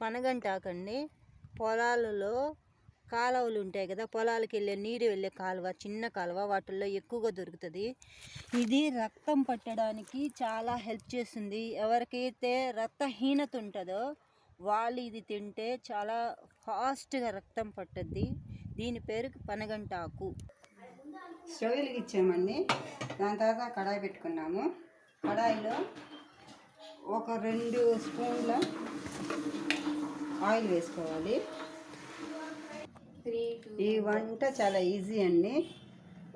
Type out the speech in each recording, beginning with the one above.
పనగంటాకండి. పొలాలలో కాలువలు ఉంటాయి కదా పొలాలకు వెళ్ళే నీరు వెళ్ళే కాలువ చిన్న కాలువ వాటిల్లో ఎక్కువగా దొరుకుతుంది. ఇది రక్తం పట్టడానికి చాలా హెల్ప్ చేస్తుంది. ఎవరికైతే రక్తహీనత ఉంటుందో వాళ్ళు ఇది తింటే చాలా ఫాస్ట్గా రక్తం పట్టుద్ది. దీని పేరు పనగంటాకు. స్టవ్ ఇచ్చామండి. దాని తర్వాత కడాయి పెట్టుకున్నాము. కడాయిలో ఒక రెండు స్పూన్ల ఆయిల్ వేసుకోవాలి. ఈ వంట చాలా ఈజీ అండి.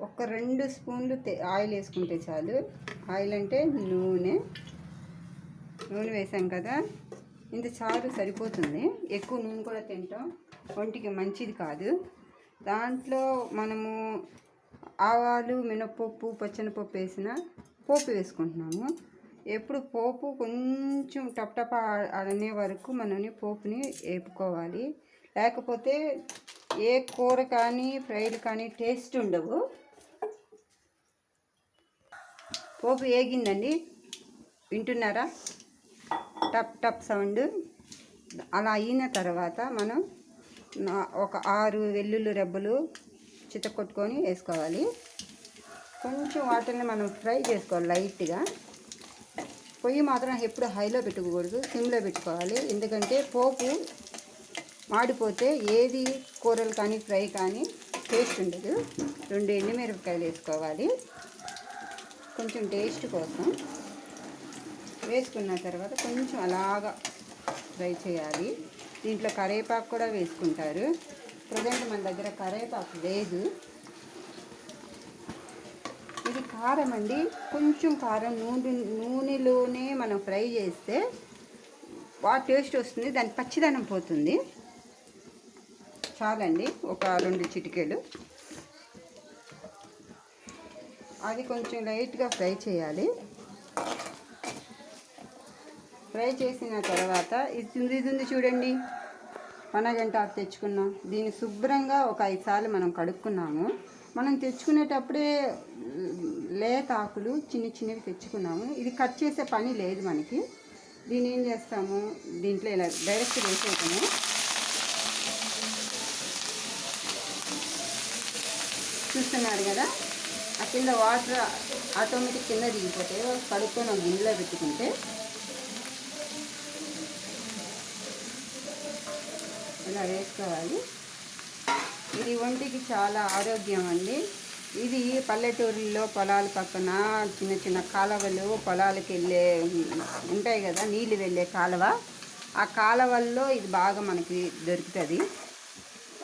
ఒక రెండు స్పూన్లు ఆయిల్ వేసుకుంటే చాలు. ఆయిల్ అంటే నూనె. నూనె వేసాం కదా. ఇంత చారు సరిపోతుంది. ఎక్కువ నూనె కూడా తింటాం. ఒంటికి మంచిది కాదు. దాంట్లో మనము ఆవాలు మినపప్పు పచ్చనిపప్పు వేసిన పోపు వేసుకుంటున్నాము. ఎప్పుడు పోపు కొంచెం టప్ అనే వరకు మనని పోపుని వేపుకోవాలి లేకపోతే ఏ కూర కానీ ఫ్రైలు కానీ టేస్ట్ ఉండవు. పోపు వేగిందండి వింటున్నారా? టప్ టప్ సౌండ్. అలా అయిన తర్వాత మనం ఒక ఆరు వెల్లుల్లి రెబ్బలు చితకొట్టుకొని వేసుకోవాలి. కొంచెం వాటిని మనం ఫ్రై చేసుకోవాలి లైట్గా. పొయ్యి మాత్రం ఎప్పుడు హైలో పెట్టుకోకూడదు సిమ్లో పెట్టుకోవాలి. ఎందుకంటే పోపు మాడిపోతే ఏది కూరలు కానీ ఫ్రై కానీ టేస్ట్ ఉండదు. రెండు ఎండుమిరపకాయలు వేసుకోవాలి. కొంచెం టేస్ట్ కోసం వేసుకున్న తర్వాత కొంచెం అలాగా ఫ్రై చేయాలి. దీంట్లో కరేపాకు కూడా వేసుకుంటారు. ప్రజెంట్ మన దగ్గర కరేపాకు లేదు. కారం అండి కొంచెం కారం నూనె నూనెలోనే మనం ఫ్రై చేస్తే బాగా టేస్ట్ వస్తుంది. దాని పచ్చిదనం పోతుంది. చాలండి. ఒక రెండు చిటికెలు. అది కొంచెం లైట్గా ఫ్రై చేయాలి. ఫ్రై చేసిన తర్వాత ఇది ఉంది ఇది ఉంది చూడండి పనగంట తెచ్చుకున్నాం. దీన్ని శుభ్రంగా ఒక ఐదు సార్లు మనం కడుక్కున్నాము. మనం తెచ్చుకునేటప్పుడే లేత ఆకులు చిన్న చిన్నవి తెచ్చుకున్నాము. ఇది కట్ చేసే పని లేదు మనకి. దీన్ని ఏం చేస్తాము? దీంట్లో ఇలా డైరెక్ట్ వేసేయటము. చూస్తున్నారు కదా? ఆ కింద వాటర్ ఆటోమేటిక్ కింద దిగిపోతే కడుక్కొని ఒక గిన్నెలో పెట్టుకుంటే ఇలా వేసుకోవాలి. ఇది ఒంటికి చాలా ఆరోగ్యం అండి. ఇది పల్లెటూరుల్లో పొలాల పక్కన చిన్న చిన్న కాలువలు పొలాలకు వెళ్ళే ఉంటాయి కదా నీళ్ళు వెళ్ళే కాలువ. ఆ కాలువల్లో ఇది బాగా మనకి దొరుకుతుంది.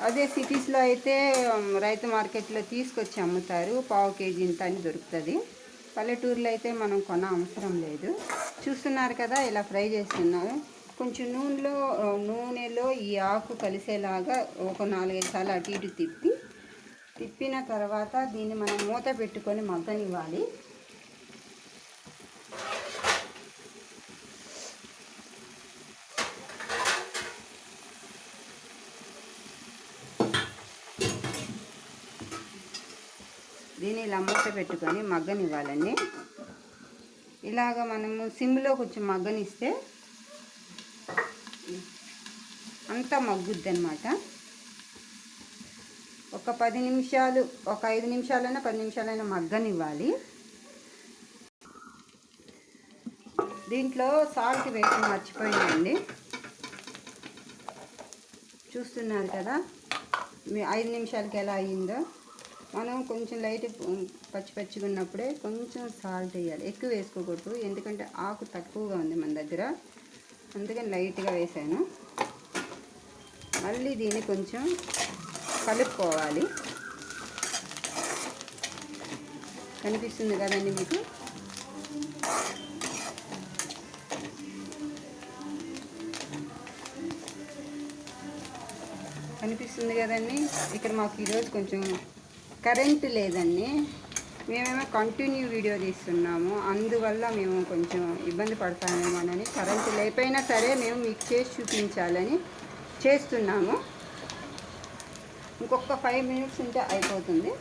అదే సిటీస్లో అయితే రైతు మార్కెట్లో తీసుకొచ్చి అమ్ముతారు. పావు కేజీ ఇంత అని దొరుకుతుంది. పల్లెటూరులో అయితే మనం కొన అవసరం లేదు. చూస్తున్నారు కదా ఇలా ఫ్రై చేస్తున్నాను కొంచెం నూనెలో నూనె ఈ ఆకు కలిసేలాగా ఒక నాలుగైదు సార్లు అటు ఇటు తిప్పి తిప్పిన తర్వాత దీన్ని మనం మూత పెట్టుకొని మగ్గనివ్వాలి. దీన్ని ఇలా మూత పెట్టుకొని మగ్గనివ్వాలండి. ఇలాగ మనము సిమ్లో కొంచెం మగ్గనిస్తే అంతా మగ్గుద్ది అనమాట ఒక పది నిమిషాలు ఒక ఐదు నిమిషాలైనా పది నిమిషాలైనా మగ్గనివ్వాలి. దీంట్లో సాల్ట్ వేసి మర్చిపోయిందండి చూస్తున్నారు కదా మీ ఐదు నిమిషాలకి ఎలా అయ్యిందో మనం కొంచెం లైట్ పచ్చి పచ్చిగా ఉన్నప్పుడే కొంచెం సాల్ట్ వేయాలి. ఎక్కువ వేసుకోకూడదు ఎందుకంటే ఆకు తక్కువగా ఉంది మన దగ్గర. అందుకని లైట్గా వేసాను మళ్ళీ దీన్ని కొంచెం కలుపుకోవాలి. కనిపిస్తుంది కదండి మీకు? కనిపిస్తుంది కదండి? ఇక్కడ మాకు ఈరోజు కొంచెం కరెంట్ లేదండి. మేమేమో కంటిన్యూ వీడియో తీస్తున్నాము. అందువల్ల మేము కొంచెం ఇబ్బంది పడతామేమోనని కరెంట్ లేకపోయినా సరే మేము మీకు చేసి చూపించాలని చేస్తున్నాము. ఇంకొక ఫైవ్ మినిట్స్ ఉంటే అయిపోతుంది.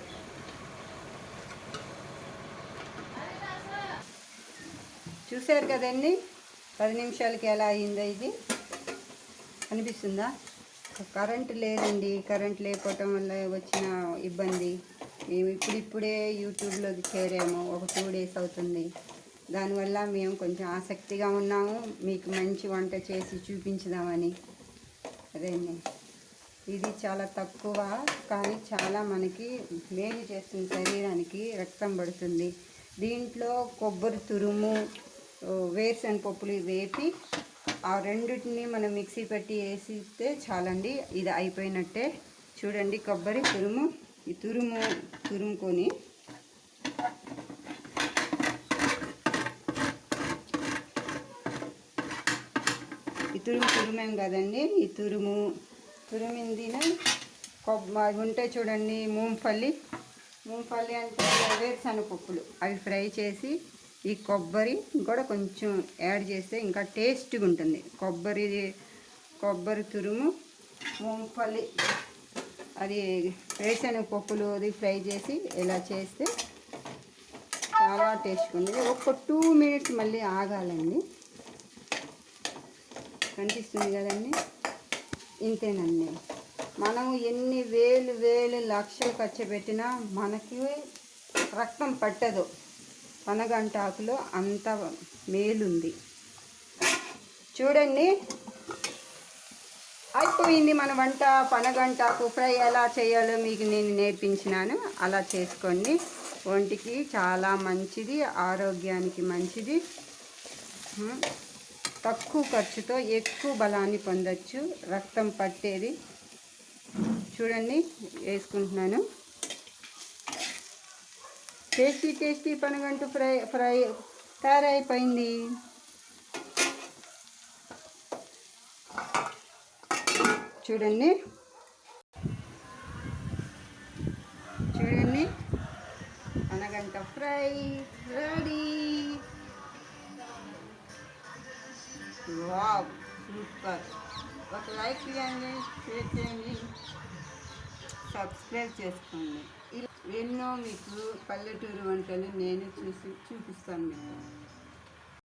చూశారు కదండి? పది నిమిషాలకి ఎలా అయిందో ఇది? అనిపిస్తుందా? కరెంట్ లేదండి. కరెంట్ లేకపోవటం వల్ల వచ్చిన ఇబ్బంది. మేము ఇప్పుడిప్పుడే యూట్యూబ్లోకి చేరాము. ఒక టూ డేస్ అవుతుంది. దానివల్ల మేము కొంచెం ఆసక్తిగా ఉన్నాము. మీకు మంచి వంట చేసి చూపించుదామని. అదేండి ఇది చాలా తక్కువ కానీ చాలా మనకి మేలు చేస్తుంది. శరీరానికి రక్తం పడుతుంది. దీంట్లో కొబ్బరి తురుము ఓ, వేరుశనగ పప్పులు వేపి ఆ రెండింటిని మనం మిక్సీ పెట్టి వేసిస్తే చాలండి. ఇది అయిపోయినట్టే. చూడండి కొబ్బరి తురుము ఈ తురుము తురుముకొని తురుము తురుమేం కదండి. ఈ తురుము తురిమిందిన కొబ్బరి ఉంటాయి చూడండి మూంపల్లి మూంగఫల్లి అంటే వేరుశనగపప్పులు అవి ఫ్రై చేసి ఈ కొబ్బరి కూడా కొంచెం యాడ్ చేస్తే ఇంకా టేస్ట్గా ఉంటుంది. కొబ్బరి కొబ్బరి తురుము మూంపల్లి అది వేరుశనగపప్పులు అది ఫ్రై చేసి ఇలా చేస్తే చాలా టేస్ట్గా ఉంటుంది. ఒక టూ మినిట్స్ మళ్ళీ ఆగాలండి. కనిపిస్తుంది కదండి? ఇంతేనండి. మనం ఎన్ని వేలు వేలు లక్షలు ఖర్చు పెట్టినా మనకి రక్తం పట్టదు. పనగంటాకులో అంత మేలుంది. చూడండి. అయిపోయింది మన వంట. పనగంటాకు ఫ్రై ఎలా చేయాలో మీకు నేను నేర్పించినాను. అలా చేసుకోండి. ఒంటికి చాలా మంచిది ఆరోగ్యానికి మంచిది. తక్కువ ఖర్చుతో ఎక్కువ బలాన్ని పొందొచ్చు. రక్తం పట్టేది. చూడండి వేసుకుంటున్నాను. టేస్టీ టేస్టీ పనగంటూ ఫ్రై ఫ్రై తయారైపోయింది. చూడండి. చూడండి. పనగంట ఫ్రై రెడీ. వావ్ సూపర్ ఒక లైక్ ఇవ్వండి షేర్ చేయండి సబ్స్క్రైబ్ చేసుకోండి. ఎన్నో మీకు పల్లెటూరు వంటలు నేను చూసి చూపిస్తాను మీకు.